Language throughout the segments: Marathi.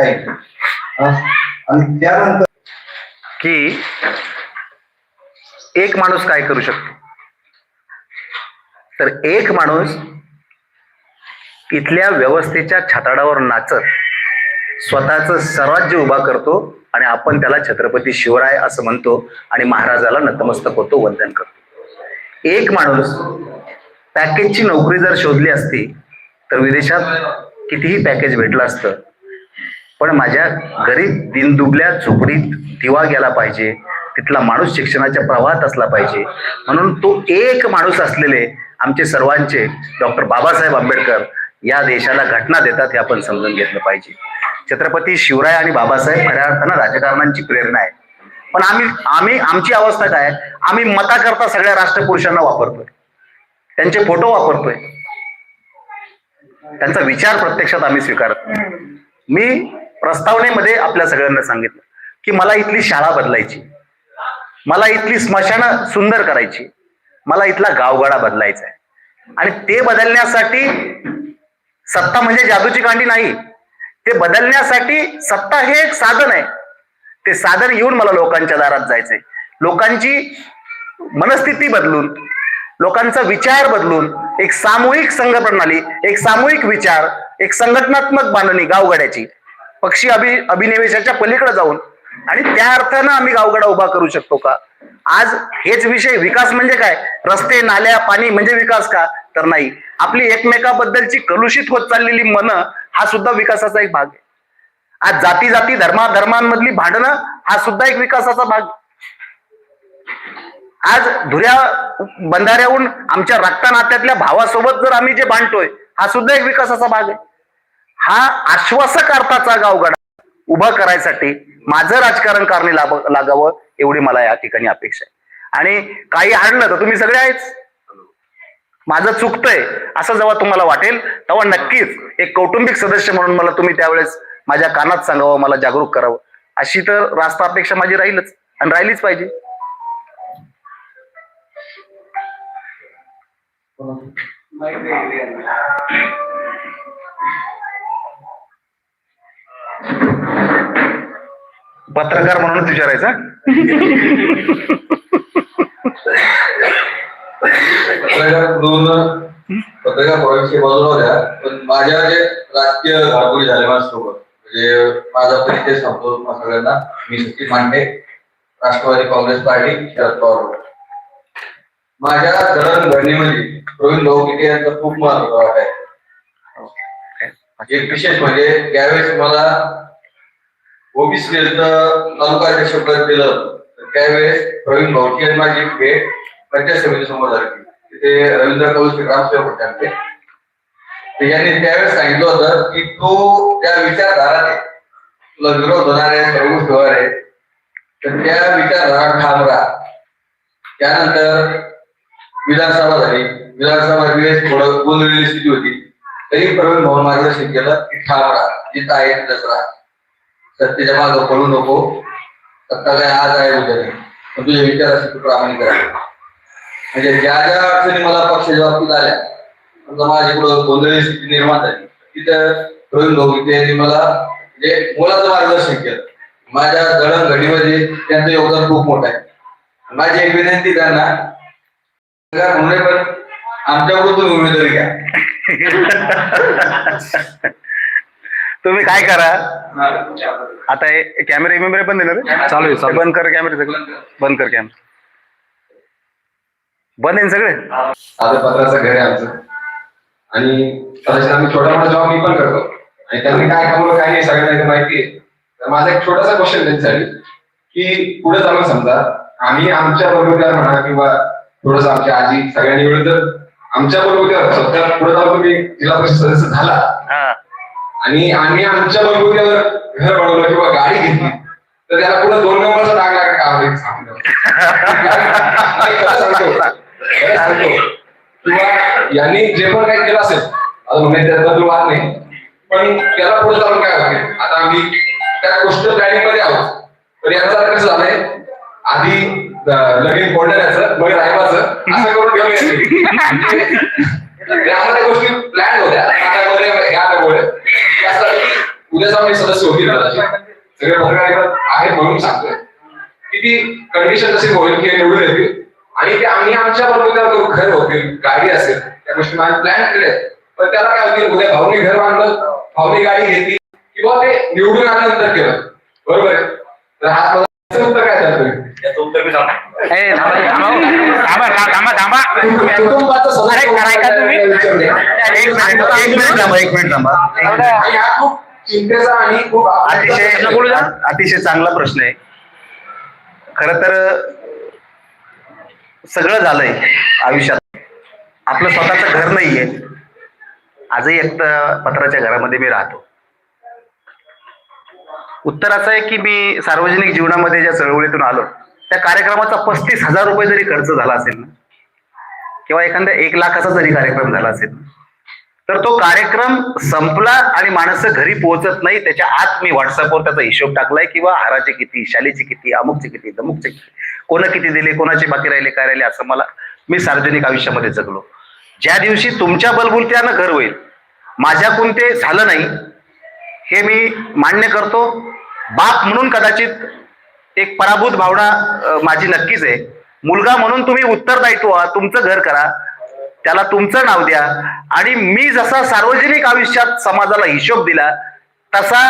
काही आणि त्यानंतर की एक माणूस काय करू शकतो? तर एक माणूस इथल्या व्यवस्थेच्या छताडावर नाचत स्वतःच स्वराज्य उभा करतो आणि आपण त्याला छत्रपती शिवराय असं म्हणतो आणि महाराजाला नतमस्तक होतो वंदन करतो. एक माणूस पॅकेजची नोकरी जर शोधली असती तर विदेशात कितीही पॅकेज भेटलं असतं पण माझ्या गरीब दिनदुबल्या झोपडीत दिवा गेला पाहिजे तिथला माणूस शिक्षणाच्या प्रवाहात असला पाहिजे. म्हणून तो एक माणूस असलेले आमचे सर्वांचे डॉक्टर बाबासाहेब आंबेडकर या देशाला घटना देतात हे आपण समजून घेतलं पाहिजे. छत्रपती शिवराय आणि बाबासाहेब खऱ्या अर्थानं राजकारणांची प्रेरणा आहे. पण आम्ही आम्ही आमची अवस्था काय आम्ही मताकरता सगळ्या राष्ट्रपुरुषांना वापरतोय. त्यांचे फोटो वापरतोय. त्यांचा विचार प्रत्यक्षात आम्ही स्वीकारतो मी प्रस्तावनेमध्ये आपल्या सगळ्यांना सांगितलं की मला इथली शाळा बदलायची. मला इथली स्मशानं सुंदर करायची. मला इथला गावगाडा बदलायचा आहे. आणि ते बदलण्यासाठी सत्ता म्हणजे जादूची कांडी नाही. ते बदलण्यासाठी सत्ता हे एक साधन आहे. ते साधन येऊन मला लोकांच्या दारात जायचंय. लोकांची मनस्थिती बदलून लोकांचा विचार बदलून एक सामूहिक संघ प्रणाली एक सामूहिक विचार एक संघटनात्मक बांधणी गावगाड्याची. पक्षी अभि अभिनिवेशाच्या पलीकडे जाऊन. आणि त्या अर्थानं आम्ही गावगडा उभा करू शकतो का? आज हेच विषय विकास म्हणजे काय? रस्ते नाल्या पाणी म्हणजे विकास का? तर नाही. आपली एकमेकाबद्दलची कलुषित होत चाललेली मन हा सुद्धा विकासाचा एक भाग आहे. आज जाती जाती धर्मा धर्मांमधली भांडणं हा सुद्धा एक विकासाचा भाग आज धुऱ्या बंधाऱ्याहून आमच्या रक्ता नात्यातल्या भावासोबत जर आम्ही जे बांधतोय हा सुद्धा एक विकासाचा भाग आहे. हा आश्वासक अर्थाचा गावगाडा उभा करायसाठी माझं राजकारण कारणे लाभ- लागावं एवढी मला या ठिकाणी अपेक्षा आहे. आणि काही हाडलं तर तुम्ही सगळे आहेच. माझं चुकतंय असं जेव्हा तुम्हाला वाटेल तेव्हा नक्कीच एक कौटुंबिक सदस्य म्हणून मला तुम्ही त्यावेळेस माझ्या कानात सांगावं मला जागरूक करावं. अशी तर रास्ता अपेक्षा माझी राहीलच आणि राहिलीच पाहिजे. पत्रकार म्हणूनच विचारायचा पत्रकार दोन पत्रकार प्रवेश बाजूला होत्या पण माझ्या जे राजकीय घाबरी झाले माझ्यासोबत म्हणजे माझा परिचय सांगतो सगळ्यांना. मी सचिन मांडे राष्ट्रवादी काँग्रेस पार्टी शरद पवार. माझ्या जडणघडणीमध्ये प्रवीण भाऊ किटे यांचा खूप महत्त्वाचा वाट आहे एक विशेष म्हणजे त्यावेळेस मला ओबीसी तालुका अध्यक्षपद दिलं. तर त्यावेळेस प्रवीण भाऊची आणि माझी भेट पंचायत समिती समोर झाली. तिथे रवींद्र कौल रामसेवक होते आमचे. यांनी त्यावेळेस सांगितलं होतं की तो त्या विचारधारात आहे. तुला विरोध होणार आहे सर्व गोष्टी आहे तर त्या विचारधारा ठाम राहा. त्यानंतर विधानसभा झाली. विधानसभा वेळेस थोडं गोंधळलेली स्थिती होती. तरी प्रवीण भाऊ मार्गदर्शन केलं की ठाम राहा जिथं आहे तिथंच राहा. सत्तेच्या मागं पडू नको. सत्ता काय आज आहे उद्या नाही. तुझे तुझ्या विचाराशी तू प्रामाणिक राहा म्हणजे ज्या ज्या अडचणी मला पक्षाच्या बाबतीत आल्या समजा माझी कुठं गोंधळी स्थिती निर्माण झाली. तिथं प्रवीण भाऊ इथे मला म्हणजे मुलाचं मार्गदर्शन केलं. माझ्या दळणघडीमध्ये त्यांचं योगदान खूप मोठं आहे. माझी एक विनंती त्यांना म्हणून पण आमच्याकडून तुम्ही उमेदवारी घ्या. तुम्ही काय करा? आता हे कॅमेरे बिमेरे बंद आहे ना रे? चालू आहे, चालू. बंद कर कॅमेरे सगळे. बंद कर. कॅमेरे बंद आहे ना सगळे? साधं पत्राचं घर आहे आमचं. आणि कदाचित आम्ही छोटा मोठा जॉब मी पण करतो. आणि त्यांनी काय कमवलं काय नाही सगळ्यांना इथे माहिती आहे. तर माझा एक छोटासा क्वेश्चन त्यांच्यासाठी की पुढे जाऊन समजा आम्ही आमच्या बरोबर म्हणा किंवा थोडस आमच्या आजी सगळ्यांनी मिळून जर आमच्या बरोबर स्वतः पुढे जाऊन तुम्ही जिल्हा परिषद सदस्य झाला. हा. आणि आम्ही आमच्या बरोबर घर बनवलं किंवा गाडी घेतली. तर त्याला पुढे दोन नंबरचा डाग लागला का? सांगतो. किंवा यांनी जे पण काही केलं असेल आता म्हणजे त्याबद्दल वाद नाही. पण त्याला पुढे जाऊन काय होते? आता आम्ही त्या गोष्ट प्लॅनिंगमध्ये आहोत. तर याचा अर्थ झालंय आधी लगेच लगीन मग रायबाचं असं करून त्या गोष्टी प्लॅन होत्या. आता मध्ये ह्या त्यामुळे त्यासाठी आम्ही सदस्य होतील सगळे पत्रकार आहे म्हणून सांगतोय. की ती कंडिशन तशी होईल की निवडून येतील आणि ते आम्ही आमच्या बरोबर घर होतील गाडी असेल त्या गोष्टी आम्ही प्लॅन केले पण त्याला काय होतील उद्या भाऊनी घर बांधलं भाऊनी गाडी घेतली किंवा ते निवडून आल्यानंतर केलं. बरोबर आहे. तर हा उत्तर काय झालं याचं उत्तर मी सांगतो ए, थांबा थांबा थांबा थांबा अरे, कराय का तुम्ही? एक मिनिट एक मिनिट थांबा एक मिनिट थांबा. अतिशय अतिशय चांगला प्रश्न आहे. खर तर सगळं झालंय आयुष्यात. आपलं स्वतःचं घर नाहीये. आजही एकटं पत्राच्या घरामध्ये मी राहतो. उत्तर असं आहे की मी सार्वजनिक जीवनामध्ये ज्या चळवळीतून आलो त्या कार्यक्रमाचा पस्तीस हजार रुपये जरी खर्च झाला असेल ना किंवा एखाद्या एक लाखाचा जरी कार्यक्रम झाला असेल तर तो कार्यक्रम संपला आणि माणसं घरी पोहोचत नाही त्याच्या आत मी व्हॉट्सअपवर त्याचा हिशोब टाकलाय किंवा हाराचे किती शालीचे किती अमुकचे किती दमुकचे किती कोण किती दिले कोणाचे बाकी राहिले काय राहिले असं मला मी सार्वजनिक आयुष्यामध्ये जगलो. ज्या दिवशी तुमच्या बलबुलत्यानं घर होईल माझ्याकून ते झालं नाही हे मी मान्य करतो. बाप म्हणून कदाचित एक पराभूत भावना माझी नक्कीच आहे. मुलगा म्हणून तुम्ही उत्तरदायित्व तुमचं घर करा. त्याला तुमचं नाव द्या. आणि मी जसा सार्वजनिक आयुष्यात समाजाला हिशोब दिला तसा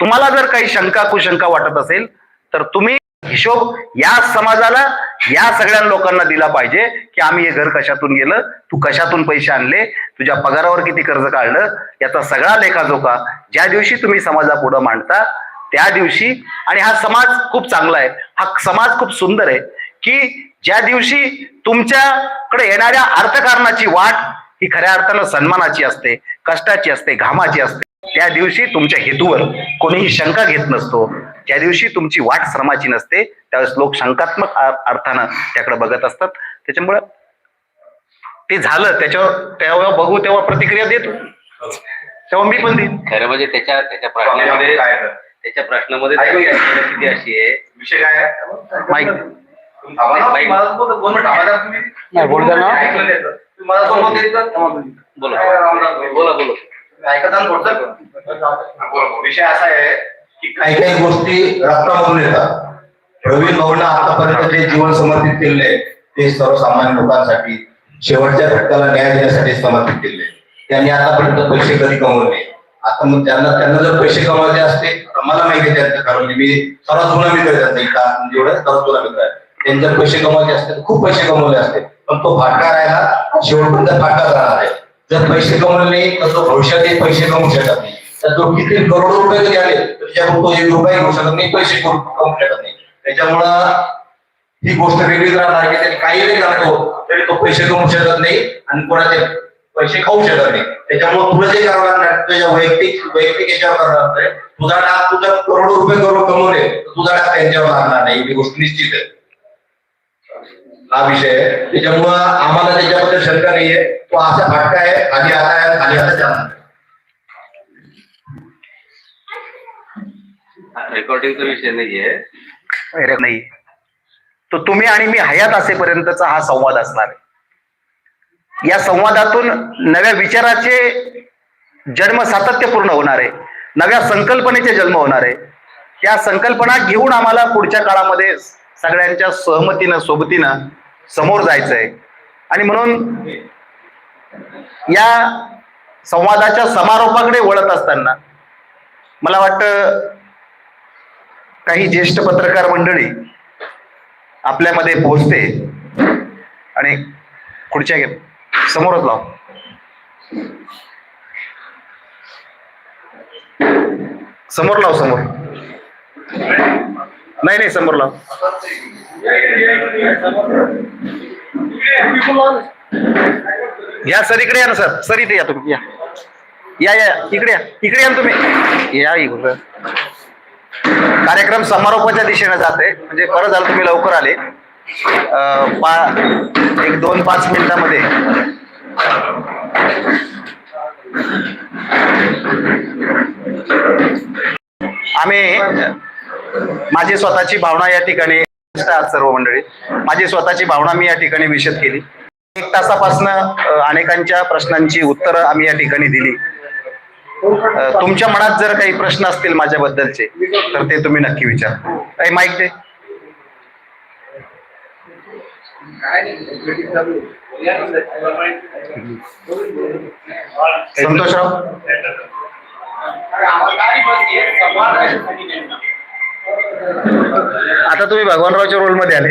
तुम्हाला जर काही शंका कुशंका वाटत असेल तर तुम्ही हिशोब या समाजाला या सगळ्या लोकांना दिला पाहिजे की आम्ही हे घर कशातून गेलं तू कशातून पैसे आणले तुझ्या पगारावर किती कर्ज काढलं याचा सगळा लेखाजोखा ज्या दिवशी तुम्ही समाजापुढं मांडता त्या दिवशी आणि हा समाज खूप चांगला आहे. हा समाज खूप सुंदर आहे की ज्या दिवशी तुमच्याकडे येणाऱ्या अर्थकारणाची वाट ही खऱ्या अर्थानं सन्मानाची असते कष्टाची असते घामाची असते त्या दिवशी तुमच्या हेतूवर कोणीही शंका घेत नसतो. ज्या दिवशी तुमची वाट श्रमाची नसते त्यावेळेस लोक शंकात्मक अर्थानं त्याकडे बघत असतात. त्याच्यामुळं ते झालं. त्याच्यावर तेव्हा बघू तेव्हा प्रतिक्रिया देतो. तेव्हा मी पण देईन. खरं म्हणजे त्याच्या त्याच्या त्याच्या प्रश्नामध्ये परिस्थिती अशी आहे. विषय काय आहे? माईक. नाही, बोलू. बोला. बोला. विषय असा आहे की काही काही गोष्टी रक्तामधून येतात. प्रवीण भाऊंना आतापर्यंत जे जीवन समर्पित केले ते सर्वसामान्य लोकांसाठी शेवटच्या घटकाला न्याय देण्यासाठी समर्पित केले त्यांनी आतापर्यंत पैसे कधी कमवले. आता मग त्यांना त्यांना जर पैसे कमवायचे असते मला माहिती त्यांचं कारण मी सर्वात जुना मित्र त्यांचा इथं जेवढा सर्वात जुना मित्र आहे. त्यांनी पैसे कमवले असते खूप पैसे कमवले असते. पण तो फाटका राहिला शेवटपर्यंत फाटका राहणार आहे. जर पैसे कमवले नाही तर तो भविष्यात पैसे कमवू शकत नाही. तर तो किती करोडो रुपये जरी आले त्याच्याकडून तो एक रुपये घेऊ शकत नाही पैसे कमवू शकत नाही. त्याच्यामुळं ही गोष्ट वेगळीच राहणार की त्याने काही करतो तरी तो पैसे कमवू शकत नाही आणि कोणाचे पैसे खाऊ शकत नाही. त्याच्यामुळे तुला जे करावं लागणार तुझ्या वैयक्तिक वैयक्तिक याच्यावर करावं लागतंय. तुझा डाग तुझा करोडो रुपये करोड कमवले तुझा डाग त्यांच्यावर लागणार नाही. ही गोष्ट निश्चित आहे. हा विषय आहे. त्याच्यामुळं आम्हाला त्याच्याबद्दल शंका नाहीये. तो असा फाटका आहे खाली आता आहे खाली आता जाणार. रेकॉर्डिंगचा विषय नाहीये. अरे नाही. तो तुम्ही आणि मी हयात असेपर्यंतचा हा संवाद असणार आहे. या संवादातून नव्या विचाराचे जन्म सातत्यपूर्ण होणार आहे. नव्या संकल्पनेचे जन्म होणार आहे. त्या संकल्पना घेऊन आम्हाला पुढच्या काळामध्ये सगळ्यांच्या सहमतीनं सोबतीनं समोर जायचंय. आणि म्हणून या संवादाच्या समारोपाकडे वळत असताना मला वाटतं काही ज्येष्ठ पत्रकार मंडळी आपल्यामध्ये पोहोचते आणि खुर्च्या घे समोरच लाव. समोर लाव समोर. नाही नाही समोर लाव. या सर इकडे या ना सर. सर इथे या तुम्ही या. या या इकडे या. इकडे या ना तुम्ही. या इकडे. कार्यक्रम समारोपाच्या दिशेने जाते. म्हणजे बरं झालं तुम्ही लवकर आले. पा एक दोन पाच मिनिटामध्ये. आम्ही माझी स्वतःची भावना या ठिकाणी सर्व मंडळी. माझी स्वतःची भावना मी या ठिकाणी विशद केली. एक तासापासनं अनेकांच्या प्रश्नांची उत्तरं आम्ही या ठिकाणी दिली. तुमच्या मनात जर काही प्रश्न असतील माझ्याबद्दलचे तर ते तुम्ही नक्की विचार. काही माईक दे. संतोषराव? आता तुम्ही भगवानरावच्या रोलमध्ये आले.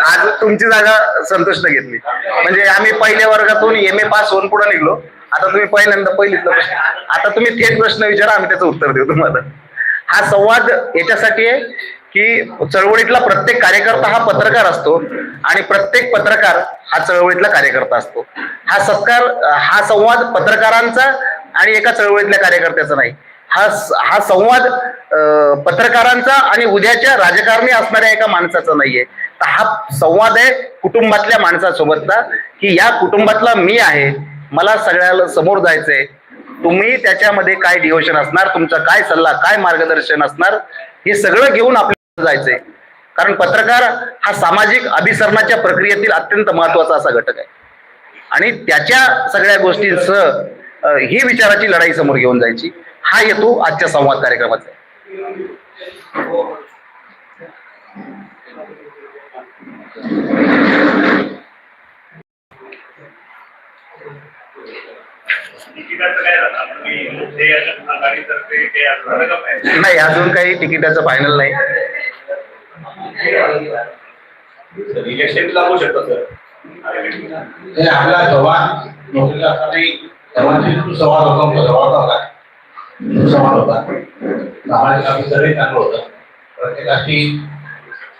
आज तुमची जागा संतोषनं घेतली. म्हणजे आम्ही पहिल्या वर्गातून एम ए पास होऊन पुढे निघलो. आता तुम्ही पहिल्यांदा पहिलीतला प्रश्न आता तुम्ही थेट प्रश्न विचारा आम्ही त्याचं उत्तर देऊ तुम्हाला. हा संवाद याच्यासाठी आहे की चळवळीतला प्रत्येक कार्यकर्ता हा पत्रकार असतो आणि प्रत्येक पत्रकार हा चळवळीतला कार्यकर्ता असतो. हा सत्कार हा संवाद पत्रकारांचा आणि एका चळवळीतल्या कार्यकर्त्याचा नाही. हा हा संवाद पत्रकारांचा आणि उद्याच्या राजकारणी असणाऱ्या एका माणसाचा नाहीये. तर हा संवाद आहे कुटुंबातल्या माणसासोबतचा की या कुटुंबातला मी आहे मला सगळ्याला समोर जायचंय. तुम्ही त्याच्यामध्ये काय डिव्होशन असणार तुमचा काय सल्ला काय मार्गदर्शन असणार हे सगळं घेऊन आपल्याला जायचंय. कारण पत्रकार हा सामाजिक अभिसरणाच्या प्रक्रियेतील अत्यंत महत्त्वाचा असा घटक आहे. आणि त्याच्या सगळ्या गोष्टींसह ही विचाराची लढाई समोर घेऊन जायची. हा हेतू आजच्या संवाद कार्यक्रमाचा नाही अजून काही तिकिटाचं फायनल नाही. इलेक्शन लागू शकतं सर. हे आपला संवाद नोकरीला असताना सुसंवाद होता तो संवाद होता समान होता सामाजिक सर्व चांगलं होतं. प्रत्येकाशी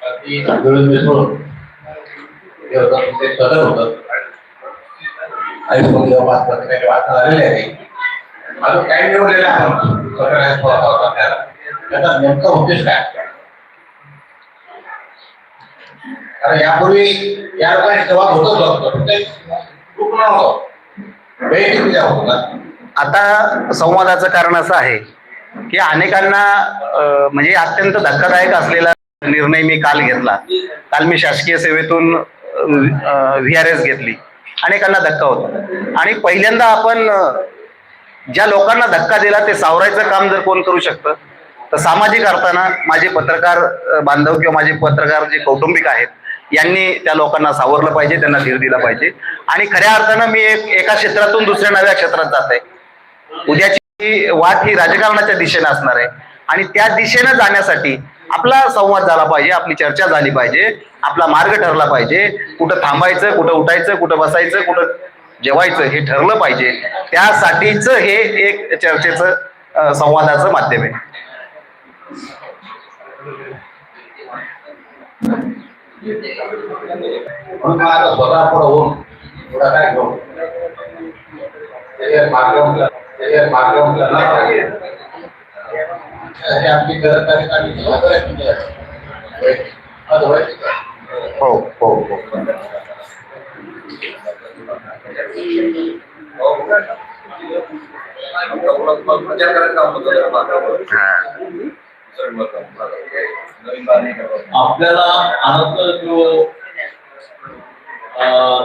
अगदी मिळून मिसळून हे होतं ते सदर होतं वाचन आहे अजून काही थोडासा होता त्याला त्याचा नेमका उद्देश काय कारण यापूर्वी या लोकांनी संवाद होतच होतं ते नव्हतं वैयक्तिक आता संवादाचं कारण असं आहे की अनेकांना म्हणजे अत्यंत धक्कादायक असलेला निर्णय मी काल घेतला. काल मी शासकीय सेवेतून व्ही आर एस घेतली. अनेकांना धक्का होता. आणि पहिल्यांदा आपण ज्या लोकांना धक्का दिला ते सावरायचं काम जर कोण करू शकतं तर सामाजिक अर्थानं माझे पत्रकार बांधव किंवा माझे पत्रकार जे कौटुंबिक आहेत यांनी त्या लोकांना सावरलं पाहिजे त्यांना धीर दिला पाहिजे. आणि खऱ्या अर्थानं मी एक एका क्षेत्रातून दुसऱ्या नव्या क्षेत्रात जात आहे उद्याची वाट ही राजकारणाच्या दिशेने असणार आहे. आणि त्या दिशेने जाण्यासाठी आपला संवाद झाला पाहिजे आपली चर्चा झाली पाहिजे आपला मार्ग ठरला पाहिजे. कुठं थांबायचं कुठं उठायचं कुठं बसायचं कुठं जेवायचं हे ठरलं पाहिजे. त्यासाठीच हे एक चर्चेचं संवादाचं माध्यम आहे. होऊन हे आपली गरज हो हो. हो करायचं काम आपल्याला आनंद जो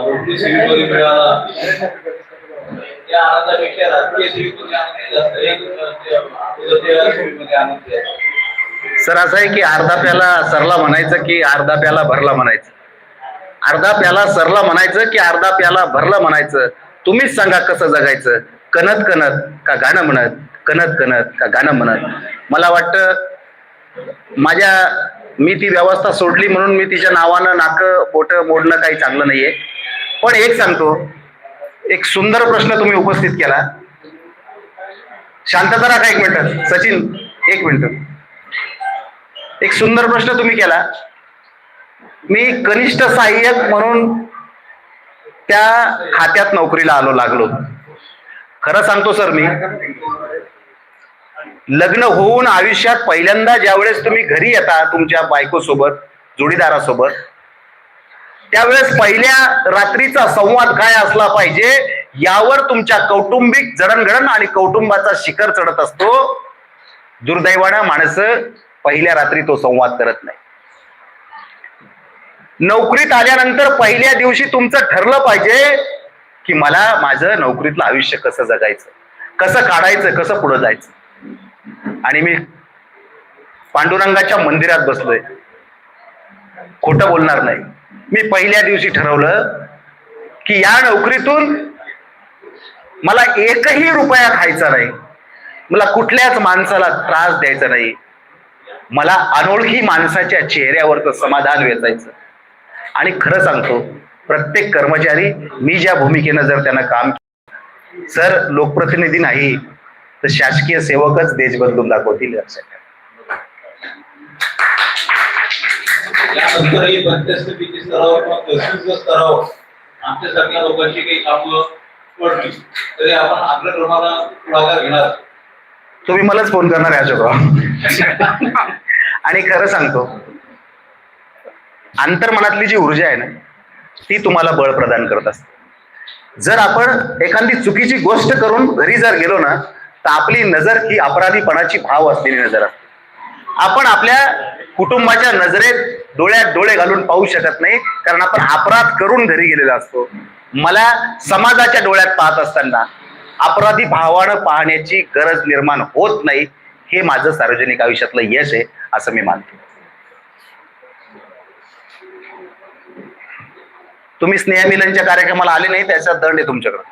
नोटीस मिळाला. या आनंदापेक्षा राजकीय सेवेमध्ये आनंद जास्त आनंद आहे. सर असं आहे की अर्धा प्याला सरला म्हणायचं की अर्धा प्याला भरला म्हणायचं? अर्धा प्याला सरला म्हणायचं की अर्धा प्याला भरला म्हणायचं? तुम्हीच सांगा कसं जगायचं? कणत कणत का गाणं म्हणत? कणत कणत का गाणं म्हणत? मला वाटतं माझ्या मी ती व्यवस्था सोडली म्हणून मी तिच्या नावानं नाकं बोट मोडणं काही चांगलं नाहीये. पण एक सांगतो एक सुंदर प्रश्न तुम्ही उपस्थित केला. शांतता राखा एक मिनिट? सचिन एक मिनिट. एक सुंदर प्रश्न तुम्ही केला. मी कनिष्ठ सहाय्यक म्हणून त्या खात्यात नोकरीला आलो लागलो. खरं सांगतो सर मी लग्न होऊन आयुष्यात पहिल्यांदा ज्यावेळेस तुम्ही घरी येता तुमच्या बायकोसोबत जोडीदारासोबत त्यावेळेस पहिल्या रात्रीचा संवाद काय असला पाहिजे यावर तुमच्या कौटुंबिक जडणघडण आणि कौटुंबाचा शिखर चढत असतो. दुर्दैवानं माणसं पहिल्या रात्री तो संवाद करत नाही. नोकरीत आल्यानंतर पहिल्या दिवशी तुमचं ठरलं पाहिजे की मला माझं नोकरीतलं आयुष्य कसं जगायचं कसं काढायचं कसं पुढं जायचं. आणि मी पांडुरंगाच्या मंदिरात बसलोय. खोटं बोलणार नाही. मी पहिल्या दिवशी ठरवलं की या नोकरीतून मला एकही रुपया खायचा नाही. मला कुठल्याच माणसाला त्रास द्यायचा नाही. मला अनोळखी माणसाच्या चेहऱ्यावरचं समाधान वेचायचं. आणि खरं सांगतो प्रत्येक कर्मचारी मी ज्या भूमिकेनं जर त्यांना काम केलं, सर लोकप्रतिनिधी नाही तर शासकीय सेवकच देश बदलून दाखवतील लक्षात यानंतरही पंचायत स्तरावर किंवा तहसीलच्या स्तरावर सगळ्या लोकांची काही कामं पडली तरी आपण आपल्या क्रमाला पुढाकार घेणार तुम्ही मलाच फोन करणार आहे अशोकराव. आणि खरं सांगतो अंतर्मनातली जी ऊर्जा आहे ना ती तुम्हाला बळ प्रदान करत असते. जर आपण एखादी चुकीची गोष्ट करून घरी जर गेलो ना तर आपली नजर ही अपराधीपणाची भाव असलेली नजर असते. आपण आपल्या कुटुंबाच्या नजरेत डोळ्यात डोळे घालून पाहू शकत नाही कारण आपण अपराध करून घरी गेलेला असतो. मला समाजाच्या डोळ्यात पाहत असताना अपराधी भावानं पाहण्याची गरज निर्माण होत नाही हे माझं सार्वजनिक आयुष्यातलं यश आहे असं मी मानतो. तुम्ही स्नेहमिलनच्या कार्यक्रमाला आले नाही त्याचा दंड आहे तुमच्याकडं.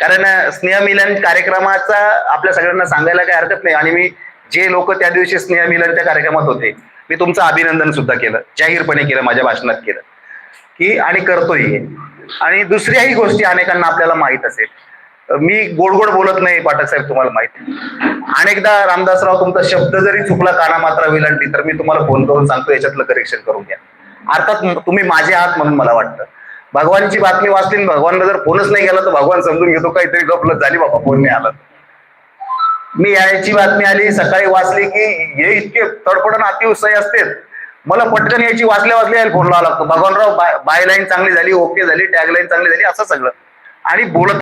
कारण अं, स्नेहमिलन कार्यक्रमाचा आपल्या सगळ्यांना सांगायला काही हरकत नाही आणि मी जे लोक त्या दिवशी स्नेहमिलनच्या कार्यक्रमात होते मी तुमचं अभिनंदन सुद्धा केलं जाहीरपणे केलं माझ्या भाषणात केलं. की आणि करतोय आणि दुसऱ्याही गोष्टी अनेकांना आपल्याला माहीत असेल. मी गोड गोड बोलत नाही पाठक साहेब तुम्हाला माहिती अनेकदा रामदासराव तुमचा शब्द जरी चुकला काना मात्रा विलंटी तर मी तुम्हाला फोन करून सांगतो याच्यातलं करेक्शन करून घ्या. अर्थात तुम्ही माझे आहात म्हणून मला वाटतं. भगवानची बातमी वाचली भगवानला जर फोनच नाही गेला तर भगवान समजून घेतो काहीतरी गपलत झाली बाबा फोन नाही आला. मी याची बातमी आली सकाळी वाचली की हे इतके तडपडण अतिउत्साही असते मला पटकन याची वाचल्या वाचल्या फोन लावा लागतो. भगवानराव बाय लाईन चांगली झाली ओके झाली टॅग लाईन चांगली झाली असं सगळं. आणि बोलत